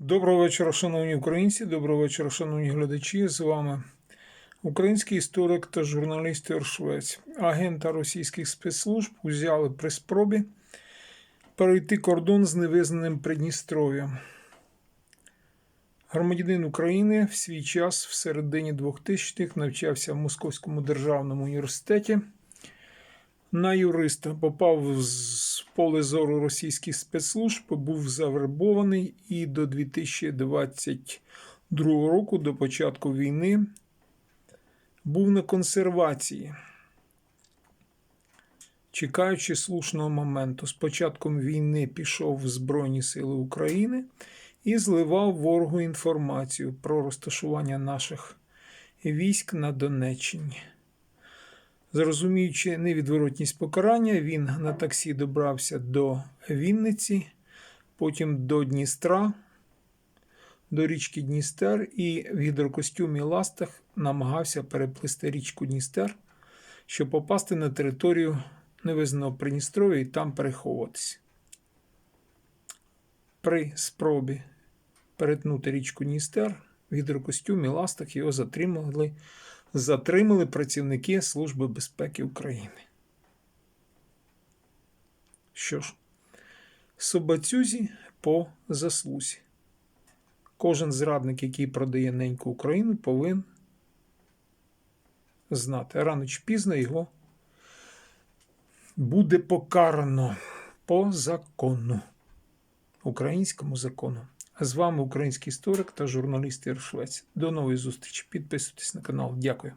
Доброго вечора, шановні українці, доброго вечора, шановні глядачі. З вами український історик та журналіст Швець. Агента російських спецслужб узяли при спробі перейти кордон з невизнаним Придністров'ям. Громадянин України в свій час в середині 2000-х навчався в Московському державному університеті. На юриста попав з поле зору російських спецслужб, був завербований і до 2022 року, до початку війни, був на консервації, чекаючи слушного моменту. З початком війни пішов в Збройні Сили України і зливав ворогу інформацію про розташування наших військ на Донеччині. Зрозуміючи невідворотність покарання, він на таксі добрався до Вінниці, потім до Дністра, до річки Дністер і в гідрокостюмі ластах намагався переплисти річку Дністер, щоб попасти на територію невизнаного Придністров'я і там переховуватися. При спробі перетнути річку Дністер в гідрокостюмі ластах його затримали затримали працівники Служби безпеки України. Що ж, собацюзі по заслузі. Кожен зрадник, який продає неньку Україну, повинен знати. Рано чи пізно його буде покарано по закону, українському закону. З вами український історик та журналіст Ір Швець. До нової зустрічі. Підписуйтесь на канал. Дякую.